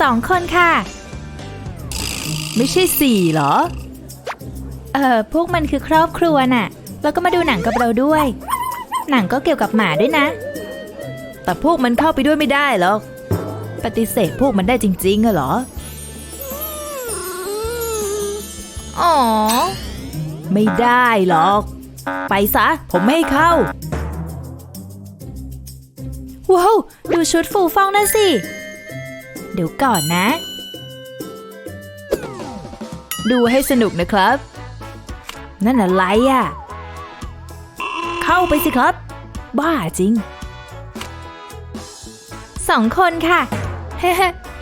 สองคนค่ะ ไม่ใช่สี่เหรอ เออพวกมันคือครอบครัวน่ะ แล้วก็มาดูหนังกับเราด้วย หนังก็เกี่ยวกับหมาด้วยนะ แต่พวกมันเข้าไปด้วยไม่ได้หรอก ปฏิเสธพวกมันได้จริงๆเหรอ อ๋อ ไม่ได้หรอก ไปซะ ผมไม่เข้า ว้าว ดูชุดฟูฟ่องนั่นสิ เดี๋ยวก่อนนะ ดูให้สนุกนะครับ นั่นอะไรอะ เข้าไปสิครับ บ้าจริง สองคนค่ะ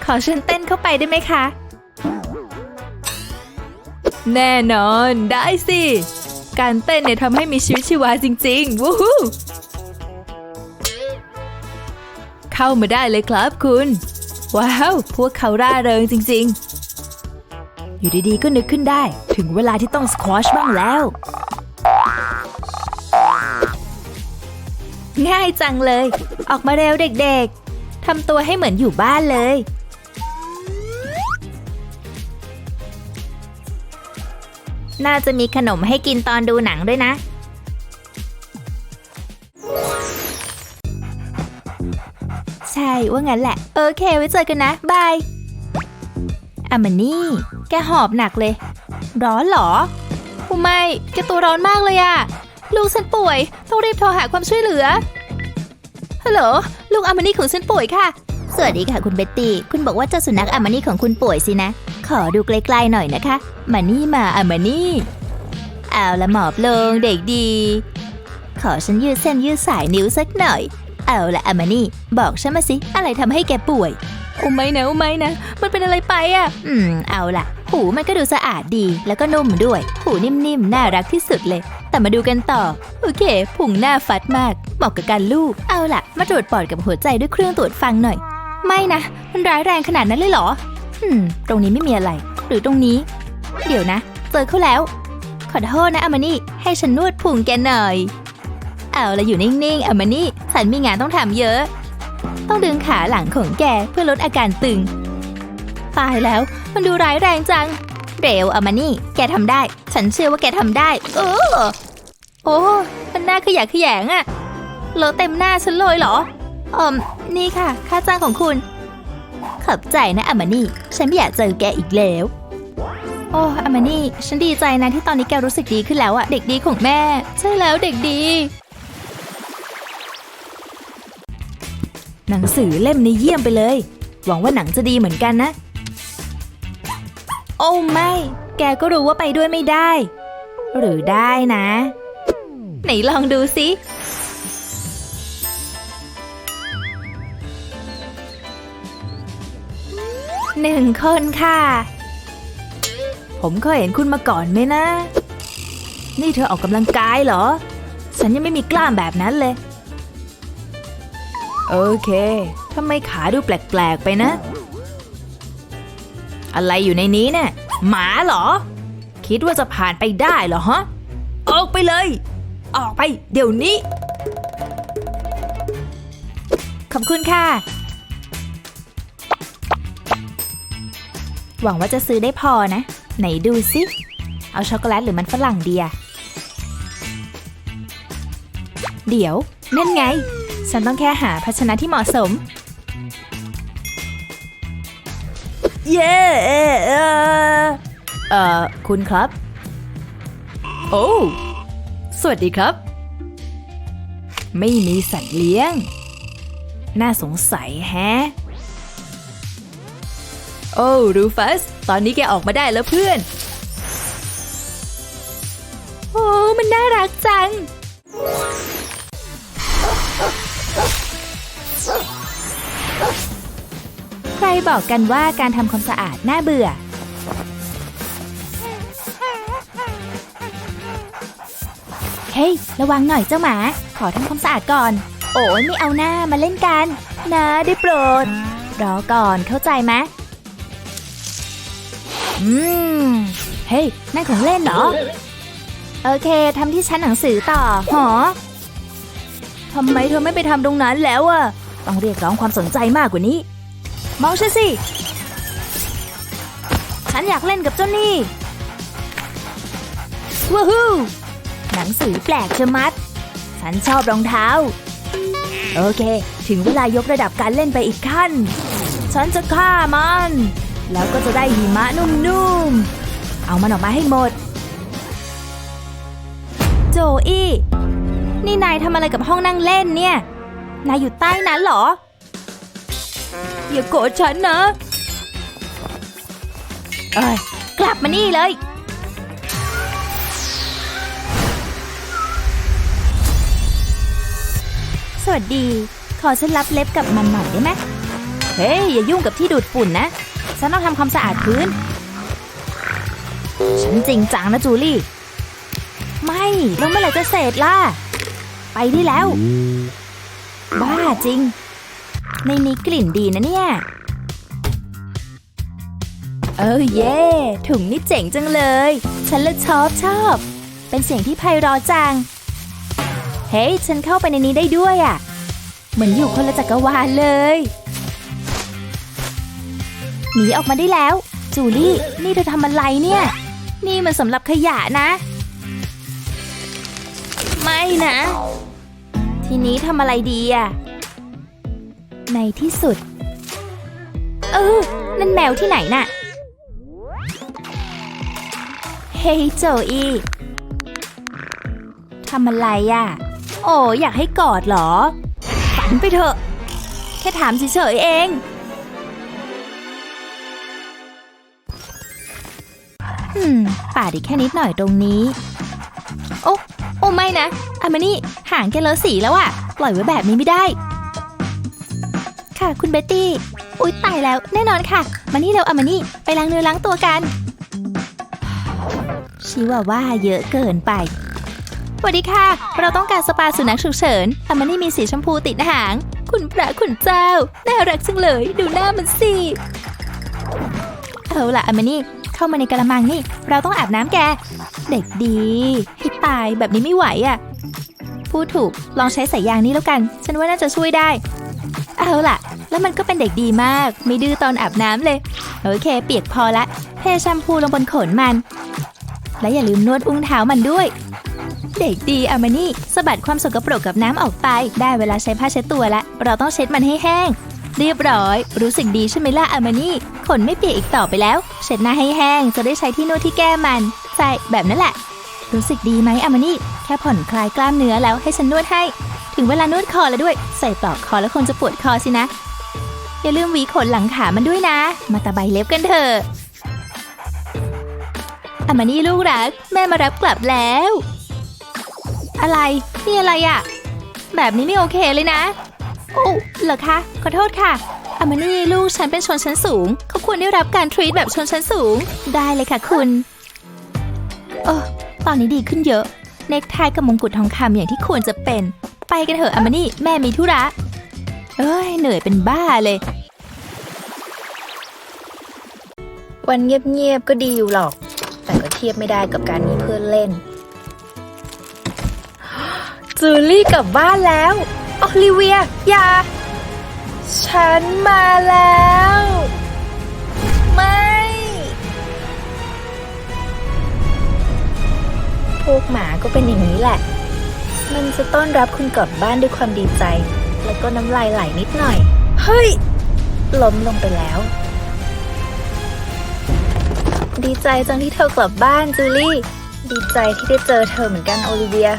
ขอเชิญเต้นเข้าไปได้ไหมคะ แน่นอนได้สิ การเต้นเนี่ยทำให้มีชีวิตชีวาจริง ๆ วู้ฮู้เข้ามาได้เลยครับคุณ ว้าว พวกเขาร่าเริงจริง ๆ อยู่ดีๆ ก็นึกขึ้นได้ ถึงเวลาที่ต้องสควอชบ้างแล้ว ง่ายจังเลย ออกมาเร็วเด็กๆทำตัวให้เหมือนอยู่บ้านเลย น่าจะมีขนมให้กินตอนดูหนังด้วยนะ ว่างั้นแหละ โอเค ไว้เจอกันนะ บายอามานี่ แกหอบหนักเลย ร้อนหรอโอ้ไม่ แกตัวร้อนมากเลยอะลูกฉันป่วย ต้องรีบโทรหาความช่วยเหลือ ฮัลโหล ลูกอามานี่ของฉันป่วยค่ะ สวัสดีค่ะคุณเบตตี้ คุณบอกว่าเจ้าสุนัขอามานี่ของคุณป่วยสินะ ขอดูใกล้ๆหน่อยนะคะ มานี่มาอามานี่ เอาละหมอบลงเด็กดี ขอฉันยืดเส้นยืดสายนิ้วสักหน่อย เอาละอามานี่ บอกฉันมาสิ อะไรทำให้แกป่วยโอ้ไม่นะโอ้ไม่นะ มันเป็นอะไรไปอะ อืม เอาละหูมันก็ดูสะอาดดี แล้วก็นุ่มด้วย หูนิ่มๆ น่ารักที่สุดเลย แต่มาดูกันต่อ โอเค พุงหน้าฟัดมาก เหมาะกับการลูกเอาละมาตรวจปอดกับหัวใจด้วยเครื่องตรวจฟังหน่อย ไม่นะ มันร้ายแรงขนาดนั้นเลยเหรอ อืม ตรงนี้ไม่มีอะไร หรือตรงนี้ เดี๋ยวนะ เจอเขาแล้ว ขอโทษนะอามานี่ ให้ฉันนวดพุงแกหน่อย เอาละอยู่นิ่งๆเอามานี่ฉันมีงานต้องทำเยอะ ต้องดึงขาหลังของแกเพื่อลดอาการตึง ตายแล้ว มันดูร้ายแรงจัง เร็วเอามานี่ แกทำได้ ฉันเชื่อว่าแกทำได้เออโอ้มันหน้าขยะแขยงอะเลอะเต็มหน้าฉันเลยเหรออ่มนี่ค่ะ ค่าจ้างของคุณ ขอบใจนะอามานี่ ฉันไม่อยากเจอแกอีกแล้ว โอ้อามานี่ ฉันดีใจนะที่ตอนนี้แกรู้สึกดีขึ้นแล้วอะเด็กดีของแม่ ใช่แล้วเด็กดี หนังสือเล่มนี้เยี่ยมไปเลย หวังว่าหนังจะดีเหมือนกันนะ โอ้ไม่ แกก็รู้ว่าไปด้วยไม่ได้ หรือได้นะ ไหนลองดูสิหนึ่งคนค่ะ ผมเคยเห็นคุณมาก่อนไหมนะ นี่เธอออกกำลังกายเหรอ ฉันยังไม่มีกล้ามแบบนั้นเลย โอเค ทำไมขาดูแปลกๆไปนะ อะไรอยู่ในนี้เนี่ยหมาเหรอ คิดว่าจะผ่านไปได้เหรอฮะ ออกไปเลย ออกไปเดี๋ยวนี้ ขอบคุณค่ะ หวังว่าจะซื้อได้พอนะ ไหนดูสิ เอาช็อกโกแลตหรือมันฝรั่งเดีย เดี๋ยว นั่นไง ฉันต้องแค่หาภาชนะที่เหมาะสม เย้เอ่อเอ่อ คุณครับ โอ้ สวัสดีครับ ไม่มีสัตว์เลี้ยง น่าสงสัยแฮะ โอ้รูฟัส ตอนนี้แกออกมาได้แล้วเพื่อน โอ้ มันน่ารักจัง บอกกันว่าการทำความสะอาดน่าเบื่อ เฮ้ย ระวังหน่อยเจ้าหมา ขอทำความสะอาดก่อน โอ้ยไม่เอาหน้ามาเล่นกัน นะได้โปรด รอก่อนเข้าใจไหมอืม เฮ้ยนั่นของเล่นเหรอ โอเคทำที่ชั้นหนังสือต่อ หอทำไมเธอไม่ไปทำตรงนั้นแล้วอะต้องเรียกร้องความสนใจมากกว่านี้ มองฉันสิ ฉันอยากเล่นกับเจ้านี่ ว้าฮู้หนังสือแปลกชะมัด ฉันชอบรองเท้า โอเค ถึงเวลายกระดับการเล่นไปอีกขั้น ฉันจะฆ่ามัน แล้วก็จะได้หิมะนุ่มๆ เอามันออกมาให้หมด โจอี้ นี่นายทำอะไรกับห้องนั่งเล่นเนี่ย นายอยู่ใต้นั้นเหรอ อย่าโกรธฉันนะ เอ้ย กลับมานี่เลย สวัสดี ขอฉันรับเล็บกับมันหน่อยได้ไหมเฮ้ย อย่ายุ่งกับที่ดูดฝุ่นนะ ฉันต้องทำความสะอาดพื้น ฉันจริงจังนะจูลี่ ไม่แล้วเมื่อไหร่จะเสร็จล่ะ ไปได้แล้ว บ้าจริง ในนี้กลิ่นดีนะเนี่ย เออเย่ถุงนี่เจ๋งจังเลย ฉันเลยชอบชอบ เป็นเสียงที่ไพเราะจัง เฮ้ยฉันเข้าไปในนี้ได้ด้วยอะ่ะ เหมือนอยู่คนละจักรวาลเลยหนีออกมาได้แล้ว จูลี่ นี่เธอทำอะไรเนี่ย นี่มันสำหรับขยะนะ ไม่นะ ทีนี้ทำอะไรดีอะ ในที่สุด เออ นั่นแมวที่ไหนน่ะ เฮ้ยโจอีทำอะไรอะโอ้อยากให้กอดเหรอ ฝันไปเถอะ แค่ถามเฉยๆเอง อืม ป่าดอีกแค่นิดหน่อยตรงนี้ โอ้ โอ้ไม่นะอามานี่ ห่างแกเลอะสีแล้วอะปล่อยไว้แบบนี้ไม่ได้ ค่ะ คุณเบตตี้ อุ๊ยตายแล้วแน่นอนค่ะ มานี่เร็วอามานี่ ไปล้างเนื้อล้างตัวกัน ชิว่าว่าเยอะเกินไปสวัสดีค่ะ เราต้องการสปาสุนัขฉุกเฉินอามานี่มีสีชมพูติดหาง คุณพระคุณเจ้า น่ารักจังเลย ดูหน้ามันสิ เอาละอามานี่ เข้ามาในกระมังนี่ เราต้องอาบน้ำแก เด็กดีให้ตายแบบนี้ไม่ไหวอะ่ะพูดถูก ลองใช้สายยางนี้แล้วกัน ฉันว่าน่าจะช่วยได้ เอาล่ะ แล้วมันก็เป็นเด็กดีมาก ไม่ดื้อตอนอาบน้ำเลย โอเค เปียกพอละเทแชมพูลงบนขนมัน และอย่าลืมนวดอุ้งเท้ามันด้วย เด็กดีอามานี่สะบัดความสกปรกกับน้ำออกไป ได้เวลาใช้ผ้าเช็ดตัวละ เราต้องเช็ดมันให้แห้ง เรียบร้อย รู้สึกดีใช่ไหมล่ะอามานี่ ขนไม่เปียกอีกต่อไปแล้ว เช็ดหน้าให้แห้ง จะได้ใช้ที่นวดที่แก้มัน ใช่แบบนั้นแหละ รู้สึกดีไหมอามานี่ แค่ผ่อนคลายกล้ามเนื้อแล้วให้ฉันนวดให้ ถึงเวลานวดคอแล้วด้วย ใส่ปลอกคอแล้วคงจะปวดคอสินะ อย่าลืมหวีขนหลังขามันด้วยนะ มาตะไบเล็บกันเถอะอามานี่ลูกรัก แม่มารับกลับแล้ว อะไรนี่อะไรอะแบบนี้ไม่โอเคเลยนะ โอ้เหรอคะขอโทษค่ะอามานี่ลูกฉันเป็นชนชั้นสูง เขาควรได้รับการทรีตแบบชนชั้นสูง ได้เลยค่ะคุณเออตอนนี้ดีขึ้นเยอะ เน็กไทกับมงกุฎทองคำอย่างที่ควรจะเป็น ไปกันเถอะอามานี่แม่มีธุระ เอ้ยเหนื่อยเป็นบ้าเลย วันเงียบๆก็ดีอยู่หรอก แต่ก็เทียบไม่ได้กับการมีเพื่อนเล่น จูลี่กลับบ้านแล้ว ออลิเวีย อย่า ฉันมาแล้ว ไม่ พวกหมาก็เป็นอย่างนี้แหละ มันจะต้อนรับคุณกลับบ้านด้วยความดีใจ แล้วก็น้ำลายไหลนิดหน่อย เฮ้ย ล้มลงไปแล้ว ดีใจจังที่เธอกลับบ้านจูลี่ ดีใจที่ได้เจอเธอเหมือนกันโอลิเวีย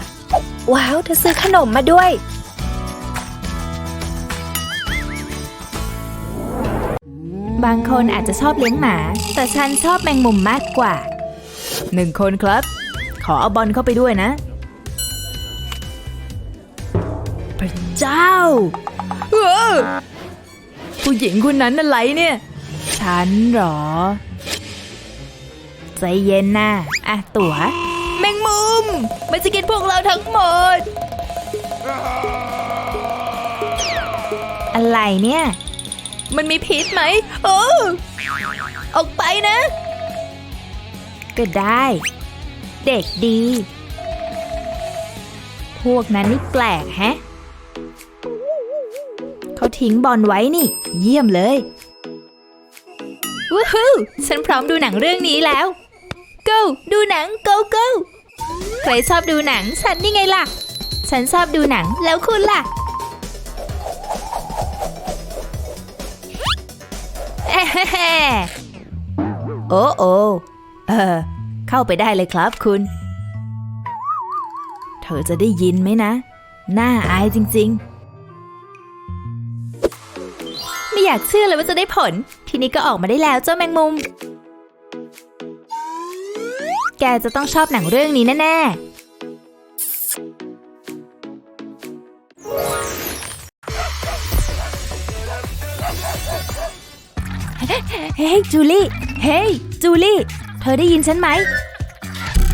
ว้าว เธอซื้อขนมมาด้วย บางคนอาจจะชอบเลี้ยงหมา แต่ฉันชอบแมงมุมมากกว่า หนึ่งคนครับ ขอเอาบอลเข้าไปด้วยนะ ระเจ้าเออผู้หญิงคนนั้นอะไรเนี่ย ฉันหรอ ใจเย็นนะอะตั๋ว แมงมุม มันจะกินพวกเราทั้งหมด อะไรเนี่ย มันมีพิษไหมเออออกไปนะ ก็ได้ เด็กดี พวกนั้นนี่แปลกแฮะ ทิ้งบอลไว้นี่ เยี่ยมเลยวู้ฮู้ฉันพร้อมดูหนังเรื่องนี้แล้ว go ดูหนัง go go ใครชอบดูหนังฉันนี่ไงล่ะ ฉันชอบดูหนังแล้วคุณล่ะแอะแฮะแฮะโอ้โอเออ เข้าไปได้เลยครับคุณ เธอจะได้ยินไหมนะ น่าอายจริงไอยากเชื่อเลยว่าจะได้ผล ทีนี้ก็ออกมาได้แล้วเจ้าแมงมุม แกจะต้องชอบหนังเรื่องนี้แน่ๆเฮ้ยจูลี่ เฮ้ยจูลี่ เธอได้ยินฉันไหม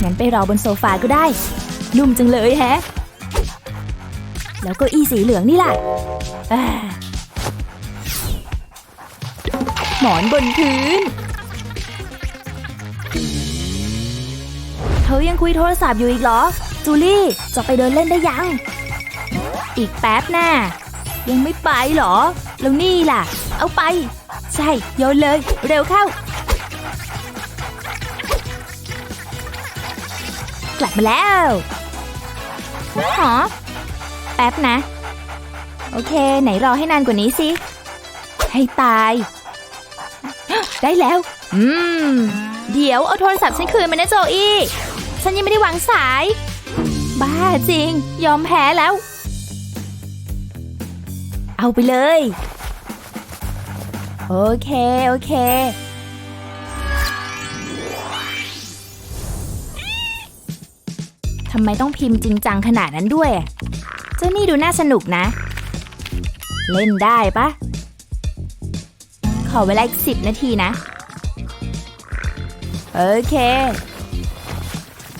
งั้นไปรอบนโซฟาก็ได้ นุ่มจังเลยแฮะ แล้วก็อีสีเหลืองนี่แหละอ่า หมอนบนพื้น เธอยังคุยโทรศัพท์อยู่อีกเหรอ จูลี่จะไปเดินเล่นได้ยัง อีกแป๊บน่ะยังไม่ไปเหรอ แล้วนี่ล่ะ เอาไป ใช่โยนเลย เร็วเข้า กลับมาแล้วหอแป๊บนะ โอเค ไหนรอให้นานกว่านี้สิ ให้ตาย ได้แล้ว อืม เดี๋ยวเอาโทรศัพท์ฉันคืนมานะโจอี้ฉันยังไม่ได้วางสาย บ้าจริง ยอมแพ้แล้ว เอาไปเลย โอเค โอเค ทำไมต้องพิมพ์จริงจังขนาดนั้นด้วย เจ้านี่ดูน่าสนุกนะ เล่นได้ปะ ขอเวลาอีกสิบนาทีนะ โอเค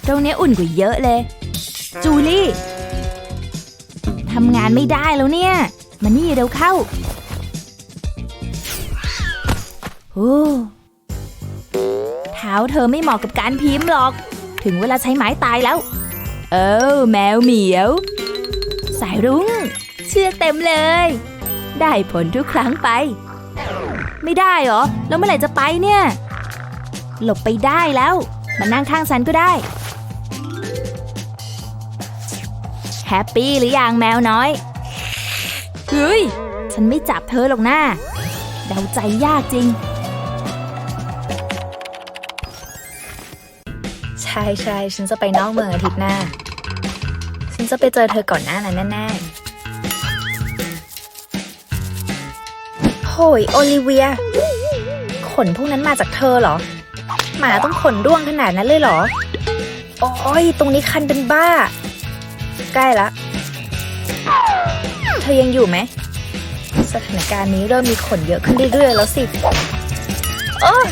ตรงนี้อุ่นกว่าเยอะเลย จูลี่ทำงานไม่ได้แล้วเนี่ย มานี่เร็วเข้าโอ้เท้าเธอไม่เหมาะกับการพิมพ์หรอก ถึงเวลาใช้ไม้ตายแล้ว เออแมวเหมียว สายรุ้ง เชื่อเต็มเลย ได้ผลทุกครั้งไป ไม่ได้เหรอ แล้วเมื่อไหร่จะไปเนี่ย หลบไปได้แล้ว มานั่งข้างฉันก็ได้ แฮปปี้หรือยังแมวน้อย เฮ้ย ฉันไม่จับเธอหรอกนะเดาใจยากจริง ใช่ใช่ฉันจะไปนอกเมืองอาทิตย์หน้า ฉันจะไปเจอเธอก่อนหน้านั้นแน่ๆ โหยโอลิเวีย ขนพวกนั้นมาจากเธอเหรอ หมาต้องขนร่วงขนาดนั้นเลยเหรอ โอ้ยตรงนี้คันเป็นบ้า ใกล้ละ เธอยังอยู่ไหม สถานการณ์นี้เริ่มมีขนเยอะขึ้นเรื่อยๆแล้วสิ โอ้ย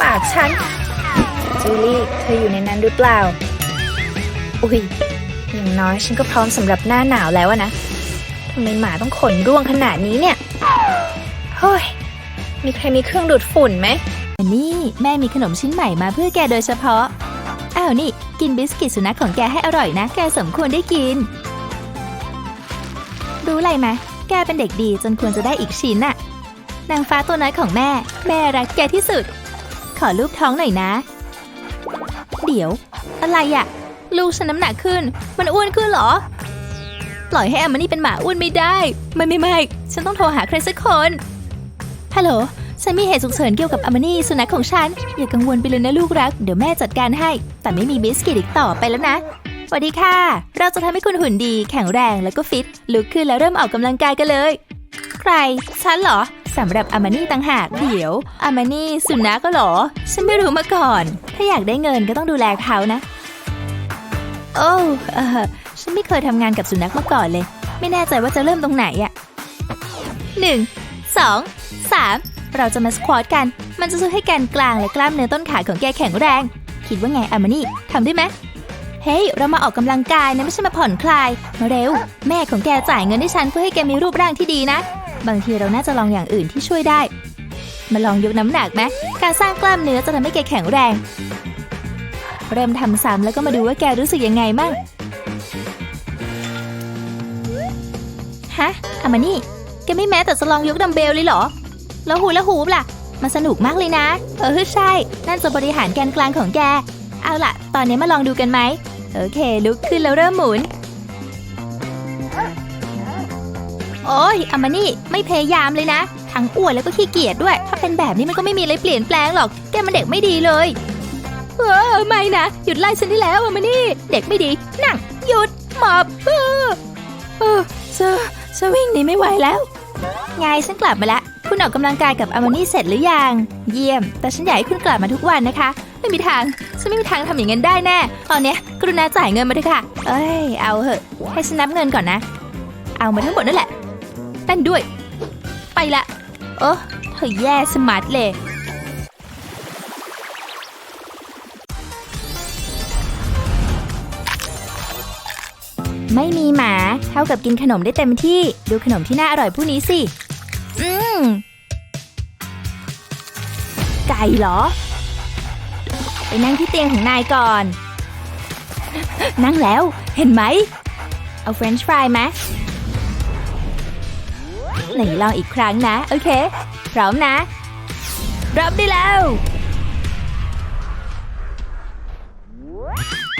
ปากฉัน จูลี่เธออยู่ในนั้นหรือเปล่า อุ้ยอย่างน้อยฉันก็พร้อมสำหรับหน้าหนาวแล้วนะทำไมหมาต้องขนร่วงขนาดนี้เนี่ย เฮ้ย มีใครมีเครื่องดูดฝุ่นไหมอันนี้แม่มีขนมชิ้นใหม่มาเพื่อแกโดยเฉพาะ อ้าวนี่ กินบิสกิตสุนัขของแกให้อร่อยนะ แกสมควรได้กิน รู้อะไรไหมแกเป็นเด็กดีจนควรจะได้อีกชิ้นน่ะ นางฟ้าตัวน้อยของแม่ แม่รักแกที่สุด ขอลูกท้องหน่อยนะ เดี๋ยว อะไรอะลูกฉันน้ำหนักขึ้น มันอ้วนขึ้นเหรอ ปล่อยให้แอมมานี่เป็นหมาอ้วนไม่ได้ ไม่ไม่ไม่ ฉันต้องโทรหาใครสักคน ฮัลโหล ฉันมีเหตุฉุกเฉินเกี่ยวกับอามานี่สุนัขของฉัน อย่ากังวลไปเลยนะลูกรัก เดี๋ยวแม่จัดการให้ แต่ไม่มีบิสกิตอีกต่อไปแล้วนะ สวัสดีค่ะ เราจะทำให้คุณหุ่นดี แข็งแรงแล้วก็ฟิต ลุกขึ้นแล้วเริ่มออกกำลังกายกันเลย ใคร ฉันเหรอ สำหรับอามานี่ต่างหาก เดี๋ยว อามานี่สุนัขก็เหรอ ฉันไม่รู้มาก่อน ถ้าอยากได้เงินก็ต้องดูแลเขานะ โอ้เออฉันไม่เคยทำงานกับสุนัขมาก่อนเลย ไม่แน่ใจว่าจะเริ่มตรงไหนอะหนึ่งสอง สามเราจะมาสควอตกัน มันจะช่วยให้แกนกลางและกล้ามเนื้อต้นขาของแกแข็งแรง คิดว่าไงอามานี่ทำได้ไหมเฮ้ย เรามาออกกำลังกายนะไม่ใช่มาผ่อนคลาย มาเร็ว แม่ของแกจ่ายเงินให้ฉันเพื่อให้แกมีรูปร่างที่ดีนะ บางทีเราน่าจะลองอย่างอื่นที่ช่วยได้ มาลองยกน้ำหนักไหมการสร้างกล้ามเนื้อจะทำให้แกแข็งแรง เริ่มทำซ้ำแล้วก็มาดูว่าแกรู้สึกยังไงมั่งฮะอามานี่แกไม่แม้แต่จะลองยกดัมเบลเลยเหรอ แล้วหูแล้วหูปล่ะ มันสนุกมากเลยนะ เออใช่ นั่นจะบริหารแกนกลางของแก เอาล่ะ ตอนนี้มาลองดูกันไหม โอเค ลุกขึ้นแล้วเริ่มหมุน โอ้ยอามานี่ ไม่พยายามเลยนะ ทั้งอ้วนแล้วก็ขี้เกียจด้วย ถ้าเป็นแบบนี้มันก็ไม่มีอะไรเปลี่ยนแปลงหรอก แกมันเด็กไม่ดีเลย เออไม่นะ หยุดไล่ฉันได้แล้วอามานี่ เด็กไม่ดี นั่ง หยุด หมอบเออเออเธอฉันวิ่งหนีไม่ไหวแล้ว ไงฉันกลับมาแล้ว คุณออกกำลังกายกับอามานี่เสร็จหรือยัง เยี่ยม แต่ฉันอยากให้คุณกลับมาทุกวันนะคะ ไม่มีทาง ฉันไม่มีทางทำอย่างนั้นได้แน่ ตอนเนี้ยกรุณาจ่ายเงินมาเถอะค่ะ เอ้ย เอาเหอะ ให้ฉันนับเงินก่อนนะ เอามาทั้งหมดนั่นแหละเต้นด้วย ไปละ โอ้เธอแย่สมาร์ทเลย ไม่มีหมา เท่ากับกินขนมได้เต็มที่ ดูขนมที่น่าอร่อยผู้นี้สิ อืม ไก่เหรอ ไปนั่งที่เตียงของนายก่อน นั่งแล้วเห็นไหม เอาเฟรนช์ฟรายไหมไหนลองอีกครั้งนะ โอเค พร้อมนะ รับได้แล้ว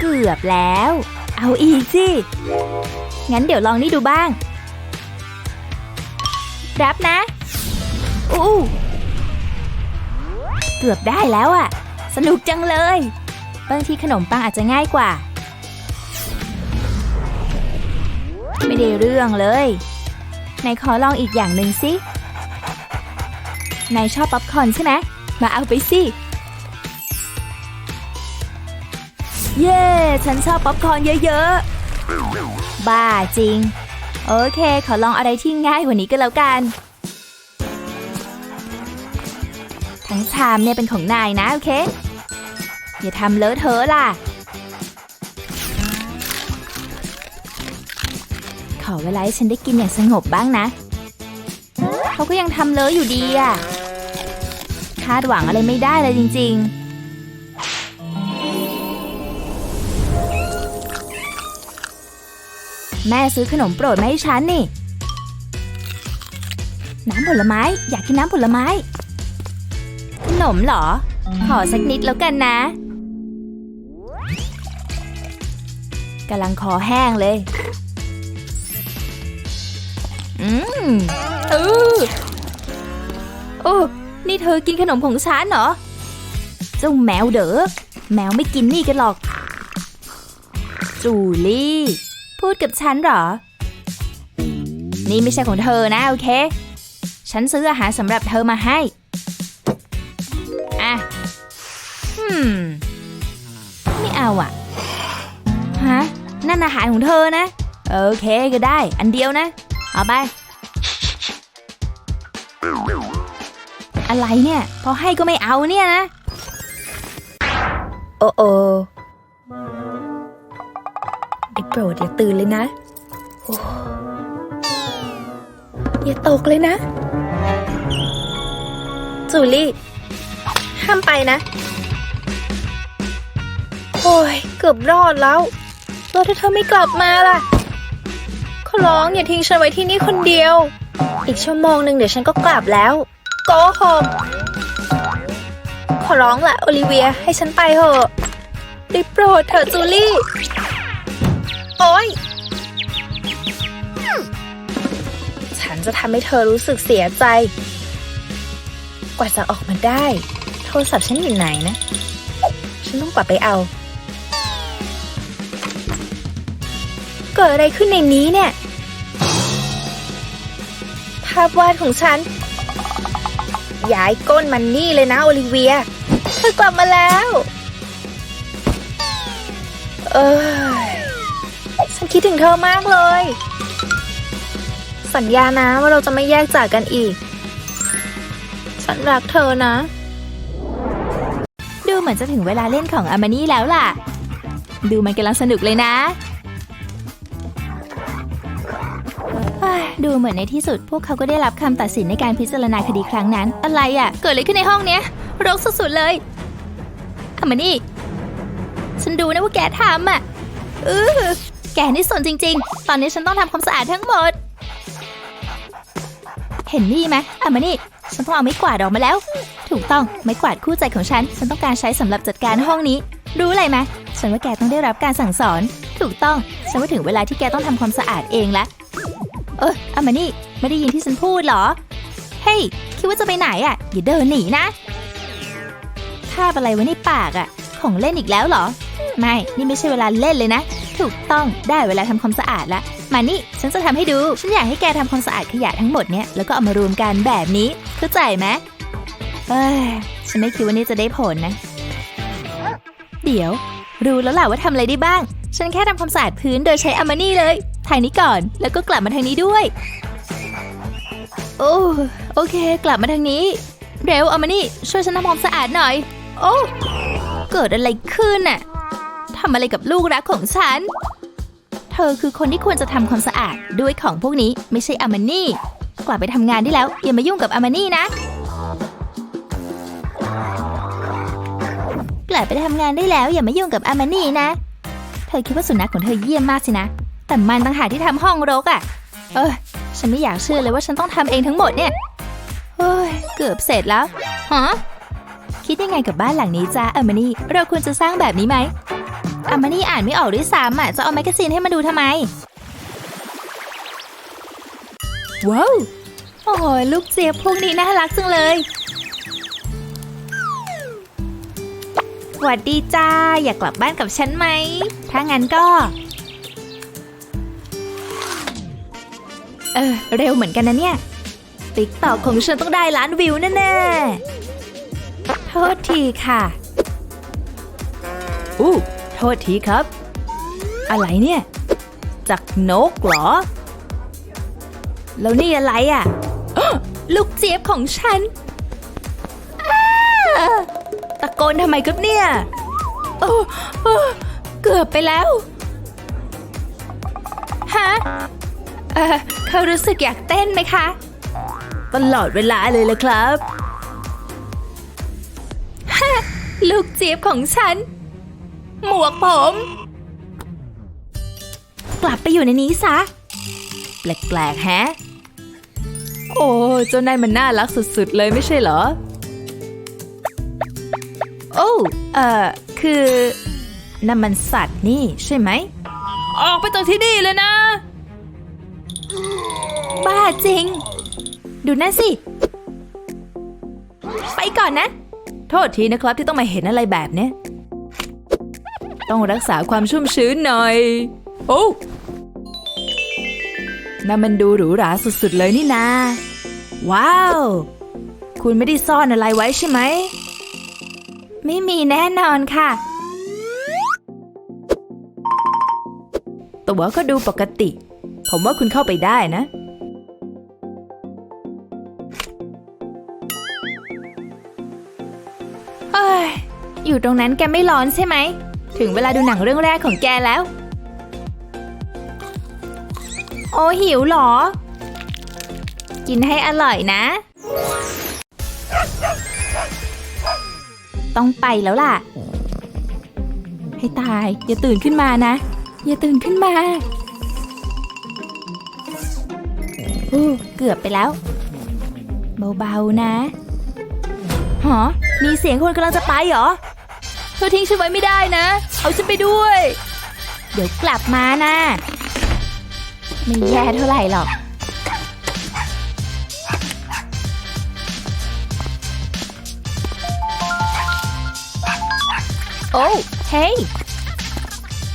เกือบแล้ว เอาอีกสิ งั้นเดี๋ยวลองนี่ดูบ้าง รับนะ อู้เกือบได้แล้วอะสนุกจังเลย บางทีขนมปังอาจจะง่ายกว่า ไม่ได้เรื่องเลยนายขอลองอีกอย่างหนึ่งสินายชอบป๊อปคอร์นใช่ไหม มาเอาไปสิ เย้ ฉันชอบป๊อปคอร์นเยอะๆ บ้าจริง โอเค ขอลองอะไรที่ง่ายกว่านี้ก็แล้วกัน ทั้งชามเนี่ยเป็นของนายนะ โอเค อย่าทำเลอะเทอะล่ะ ขอเวลาให้ฉันได้กินอย่างสงบบ้างนะ เขาก็ยังทำเลอะอยู่ดีอะคาดหวังอะไรไม่ได้เลยจริง ๆ แม่ซื้อขนมโปรดมาให้ฉันนี่ น้ำผลไม้ อยากกินน้ำผลไม้ ขนมเหรอ ขอสักนิดแล้วกันนะกำลังคอแห้งเลย อืมเออโอ้ นี่เธอกินขนมของฉันเหรอ เจ้าแมวเด๋อแมวไม่กินนี่กันหรอก จูลี่ พูดกับฉันเหรอ นี่ไม่ใช่ของเธอนะโอเค ฉันซื้ออาหารสำหรับเธอมาให้ อะอืมไม่เอาอะฮะ นั่นอาหารของเธอนะ โอเคก็ได้ อันเดียวนะ เอาไป อะไรเนี่ย พอให้ก็ไม่เอาเนี่ยนะ โอ้โอ โปรดอย่าตื่นเลยนะ โอ้อย่าตกเลยนะ จูลี่ ห้ามไปนะ โอ้ย เกือบรอดแล้ว แล้วถ้าเธอไม่กลับมาล่ะขอร้องอย่าทิ้งฉันไว้ที่นี่คนเดียว อีกชั่วโมงหนึ่งเดี๋ยวฉันก็กลับแล้ว โกหกขอร้องละโอลิเวียให้ฉันไปเถอะได้โปรดเถอะจูลี่ โอ้ยฉันจะทำให้เธอรู้สึกเสียใจ กว่าจะออกมาได้ โทรศัพท์ฉันอยู่ไหนนะ ฉันต้องกลับไปเอา เกิดอะไรขึ้นในนี้เนี่ย ภาพวาดของฉัน ย้ายก้นมันนี่เลยนะโอลิเวีย เธอกลับมาแล้ว เออ คิดถึงเธอมากเลย สัญญานะว่าเราจะไม่แยกจากกันอีก ฉันรักเธอนะ ดูเหมือนจะถึงเวลาเล่นของอามานี่แล้วล่ะ ดูมันกำลังสนุกเลยนะดูเหมือนในที่สุด พวกเขาก็ได้รับคำตัดสินในการพิจารณาคดีครั้งนั้น อะไรอะ่ะ เกิดอะไรขึ้นในห้องเนี้ยรกสุดๆเลยอามานี่ ฉันดูนะว่าแกทำอะเออ แกนี่สนจริง ๆ ตอนนี้ฉันต้องทำความสะอาดทั้งหมด เห็นนี่ไหมอามานี่ ฉันต้องเอาไม้กวาดออกมาแล้ว ถูกต้อง ไม้กวาดคู่ใจของฉัน ฉันต้องการใช้สำหรับจัดการห้องนี้ รู้อะไรไหมฉันว่าแกต้องได้รับการสั่งสอน ถูกต้อง ฉันว่าถึงเวลาที่แกต้องทำความสะอาดเองละ เออเอามานี่ ไม่ได้ยินที่ฉันพูดหรอ เฮ้ย คิดว่าจะไปไหนอะ อย่าเดินหนีนะคาบอะไรไว้ในปากอะ ของเล่นอีกแล้วเหรอ ไม่ นี่ไม่ใช่เวลาเล่นเลยนะ ถูกต้องได้เวลาทำความสะอาดละ มานี่ ฉันจะทำให้ดู ฉันอยากให้แกทำความสะอาดขยะทั้งหมดเนี่ย แล้วก็เอามารวมกันแบบนี้ เข้าใจไหมเอ้ย ฉันไม่คิดว่านี่จะได้ผลนะ เดี๋ยว รู้แล้วล่ะว่าทำอะไรได้บ้าง ฉันแค่ทำความสะอาดพื้นโดยใช้อามานี่เลย ทางนี้ก่อน แล้วก็กลับมาทางนี้ด้วย โอ้โอเค กลับมาทางนี้ เร็วอามานี่ ช่วยฉันทำความสะอาดหน่อย โอ้ เกิดอะไรขึ้นน่ะำอะไรกับลูกรักของฉัน เธอคือคนที่ควรจะทำความสะอาดด้วยของพวกนี้ไม่ใช่อามานี่กลับไปทำงานได้แล้ว อย่ามายุ่งกับอามานี่นะ กลับไปทำงานได้แล้ว อย่ามายุ่งกับอามานี่นะ เธอคิดว่าสุนัขของเธอเยี่ยมมากสินะ แต่มันต่างหากที่ทำห้องรกอะ่ะ เออฉันไม่อยากเชื่อเลยว่าฉันต้องทำเองทั้งหมดเนี่ยเฮ้ยเกือบเสร็จแล้วฮะคิดยังไงกับบ้านหลังนี้จ้าอามานี่เราควรจะสร้างแบบนี้ไหม อามานี่อ่านไม่ออกด้วยซ้ำอะ จะเอาแมกกาซีนให้มาดูทำไม ว้าว โอ้ยลูกเจี๊ยบพวกนี้น่ารักจังเลยหวัดดีจ้า อยากกลับบ้านกับฉันไหม ถ้างั้นก็ เออ เร็วเหมือนกันนะเนี่ย ติ๊กตอกของฉันต้องได้ล้านวิวแน่ๆ โทษทีค่ะ อู้ โทษทีครับ อะไรเนี่ย จากนกเหรอ แล้วนี่อะไรอะ ลูกเจี๊ยบของฉันอ้าตะโกนทำไมครับเนี่ยโอ้โอ้เกือบไปแล้ว ฮะเออเขารู้สึกอยากเต้นไหมคะ ตลอดเวลาเลยละครับ ลูกเจี๊ยบของฉัน หมวกผม กลับไปอยู่ในนี้ซะ แปลกๆแฮะ โอ้เจ้านายมันน่ารักสุดๆเลยไม่ใช่เหรอ โอ้เอ่อ คือนั่นมันสัตว์นี่ใช่ไหม ออกไปจากที่นี่เลยนะ บ้าจริง ดูนั่นสิ ไปก่อนนะ โทษทีนะครับที่ต้องมาเห็นอะไรแบบเนี้ย ต้องรักษาความชุ่มชื้นหน่อย โอ้นั่นมันดูหรูหราสุดๆเลยนี่นา ว้าว คุณไม่ได้ซ่อนอะไรไว้ใช่ไหม ไม่มีแน่นอนค่ะ ตัวก็ดูปกติ ผมว่าคุณเข้าไปได้นะเอ้ยอยู่ตรงนั้นแกไม่ร้อนใช่ไหม ถึงเวลาดูหนังเรื่องแรกของแกแล้ว โอ้หิวเหรอ กินให้อร่อยนะ ต้องไปแล้วล่ะ ให้ตาย อย่าตื่นขึ้นมานะ อย่าตื่นขึ้นมาอู้เกือบไปแล้ว เบา ๆ นะ หอ มีเสียงคนกำลังจะไปเหรอ เธอทิ้งฉันไว้ไม่ได้นะ เอาฉันไปด้วย เดี๋ยวกลับมานะ ไม่แย่เท่าไหร่หรอก โอ้ เฮ้ย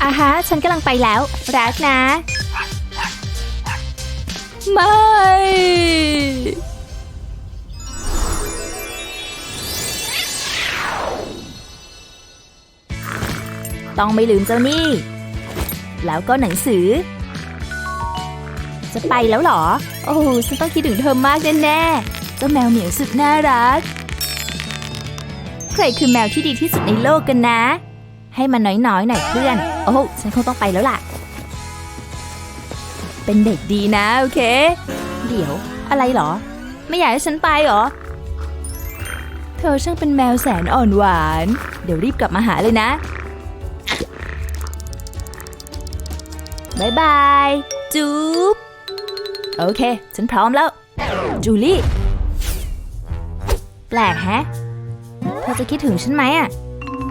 อาฮะ ฉันกำลังไปแล้ว รักนะ ไม่ ต้องไม่ลืมเจ้านี่ แล้วก็หนังสือ จะไปแล้วหรอ โอ้ฉันต้องคิดถึงเธอมากแน่ๆเจ้าแมวเหมียวสุดน่ารัก ใครคือแมวที่ดีที่สุดในโลกกันนะ ให้มันน้อยๆหน่อยเพื่อน โอ้ฉันคงต้องไปแล้วล่ะ เป็นเด็กดีนะโอเค เดี๋ยวอะไรหรอ ไม่อยากให้ฉันไปหรอเธอช่างเป็นแมวแสนอ่อนหวาน เดี๋ยวรีบกลับมาหาเลยนะ บายบาย จุ๊บ โอเค ฉันพร้อมแล้ว จูลี่ แปลกแฮะ เธอจะคิดถึงฉันไหมอะ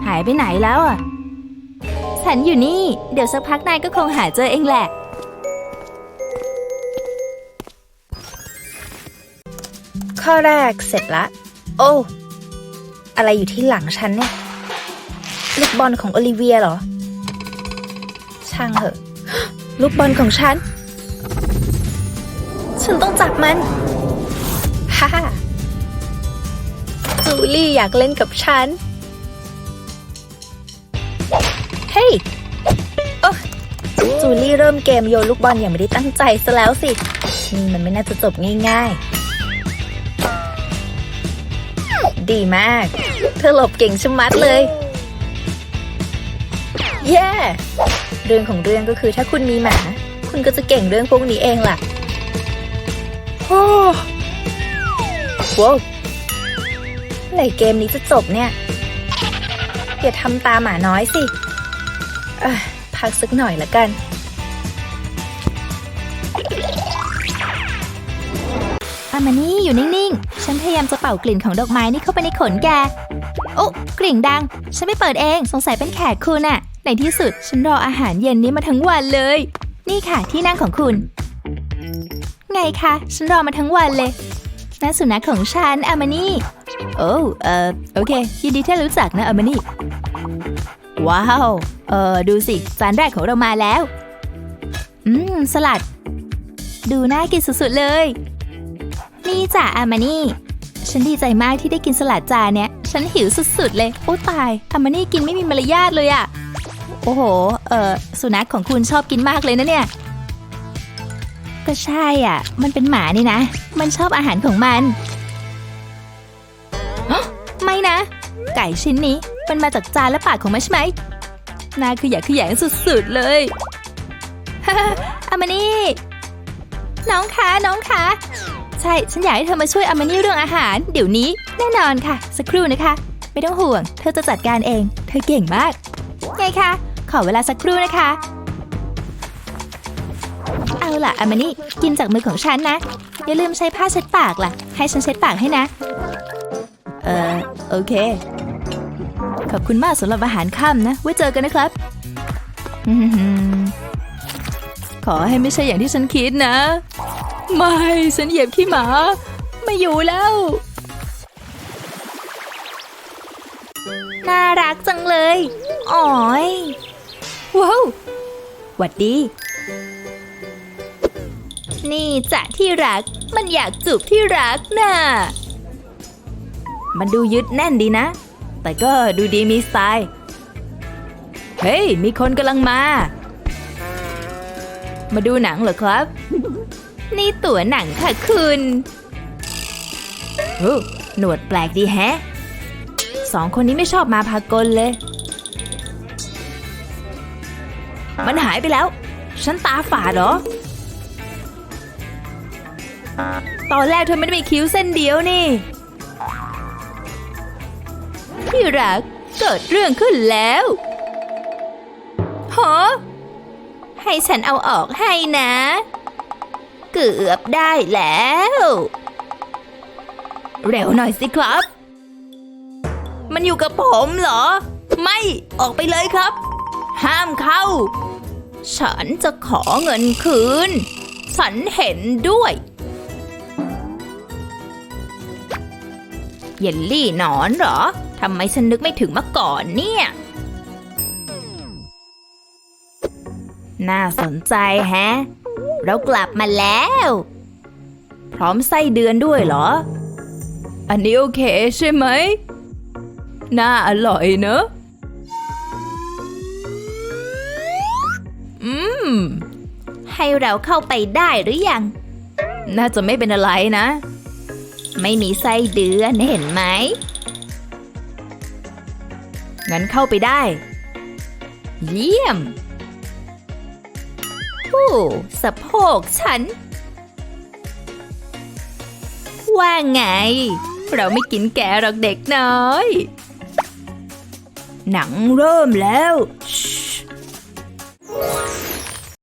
หายไปไหนแล้วอะ ฉันอยู่นี่ เดี๋ยวสักพักนายก็คงหาเจอเองแหละ ข้อแรกเสร็จละ โอ้ อะไรอยู่ที่หลังฉันเนี่ย ลูกบอลของโอลิเวียเหรอ ช่างเหอะ ลูกบอลของฉัน ฉันต้องจับมันฮ่าจูลี่อยากเล่นกับฉัน เฮ้ยโอ้จูลี่เริ่มเกมโยนลูกบอลอย่างไม่ได้ตั้งใจซะแล้วสิ นี่มันไม่น่าจะจบง่าย ๆ ดีมาก เธอหลบเก่งชะมัดเลย เย้ เรื่องของเรื่องก็คือถ้าคุณมีหมา คุณก็จะเก่งเรื่องพวกนี้เองล่ะโอ้ว้าวเมื่อไหร่เกมนี้จะจบเนี่ย อย่าทำตาหมาน้อยสิเอ้ยพักสักหน่อยละกัน อามานี่อยู่นิ่งๆ ฉันพยายามจะเป่ากลิ่นของดอกไม้นี่เข้าไปในขนแก โอ้กลิ่นดัง ฉันไม่เปิดเอง สงสัยเป็นแขกคุณอะ ในที่สุดฉันรออาหารเย็นนี้มาทั้งวันเลย นี่ค่ะที่นั่งของคุณ ไงคะฉันรอมาทั้งวันเลยนั่นสุนัขของฉันอามานี่โอ้เออโอเค ยินดีที่รู้จักนะอามานี่ ว้าว เออดูสิจานแรกของเรามาแล้ว อืม สลัด ดูน่ากินสุดๆเลย นี่จ้ะอามานี่ฉันดีใจมากที่ได้กินสลัดจานเนี้ย ฉันหิวสุดๆเลย โอ้ตายอามานี่กินไม่มีมารยาทเลยอะ โอ้โห เออสุนัขของคุณชอบกินมากเลยนะเนี่ย ก็ใช่อะ มันเป็นหมานี่นะ มันชอบอาหารของมัน ไม่นะ ไก่ชิ้นนี้ มันมาจากจานและปากของมันใช่ไหมน่าคืออยากขยงสุดๆเลยอามานี่ น้องคะน้องคะใช่ ฉันอยากให้เธอมาช่วยอามานี่เรื่องอาหาร เดี๋ยวนี้ แน่นอนค่ะ สักครู่นะคะ ไม่ต้องห่วง เธอจะจัดการเอง เธอเก่งมาก ไงคะ ขอเวลาสักครู่นะคะ เอาล่ะอามานี่กินจากมือของฉันนะ อย่าลืมใช้ผ้าเช็ดปากล่ะ ให้ฉันเช็ดปากให้นะ เอ่อโอเค ขอบคุณมากสำหรับอาหารค่ำนะ ไว้เจอกันนะครับ ขอให้ไม่ใช่อย่างที่ฉันคิดนะ ไม่ ฉันเหยียบขี้หมา ไม่อยู่แล้วน่ารักจังเลย อ๋อย ว้าวหวัดดี นี่จะที่รัก มันอยากจูบที่รักน่ะ มันดูยึดแน่นดีนะ แต่ก็ดูดีมีสไตล์ เฮ้ย มีคนกำลังมา มาดูหนังเหรอครับ นี่ตั๋วหนังค่ะคุณโอ้หนวดแปลกดีแฮะ สองคนนี้ไม่ชอบมาพากลเลย มันหายไปแล้ว ฉันตาฝาดเหรอ ตอนแรกเธอไม่ได้มีคิ้วเส้นเดียวนี่ ที่รักเกิดเรื่องขึ้นแล้วฮะให้ฉันเอาออกให้นะ เกือบได้แล้ว เร็วหน่อยสิครับ มันอยู่กับผมเหรอ ไม่ออกไปเลยครับ ห้ามเข้า ฉันจะขอเงินคืน ฉันเห็นด้วย เยลลี่หนอนเหรอ ทำไมฉันนึกไม่ถึงมาก่อนเนี่ย น่าสนใจแฮะ เรากลับมาแล้ว พร้อมไส้เดือนด้วยเหรอ อันนี้โอเคใช่ไหม น่าอร่อยเนอะ ให้เราเข้าไปได้หรือยัง น่าจะไม่เป็นอะไรนะ ไม่มีไส้เดือนเห็นไหม งั้นเข้าไปได้ เยี่ยมผู้สะโพกฉัน ว่าไง เราไม่กินแกหรอกเด็กน้อย หนังเริ่มแล้ว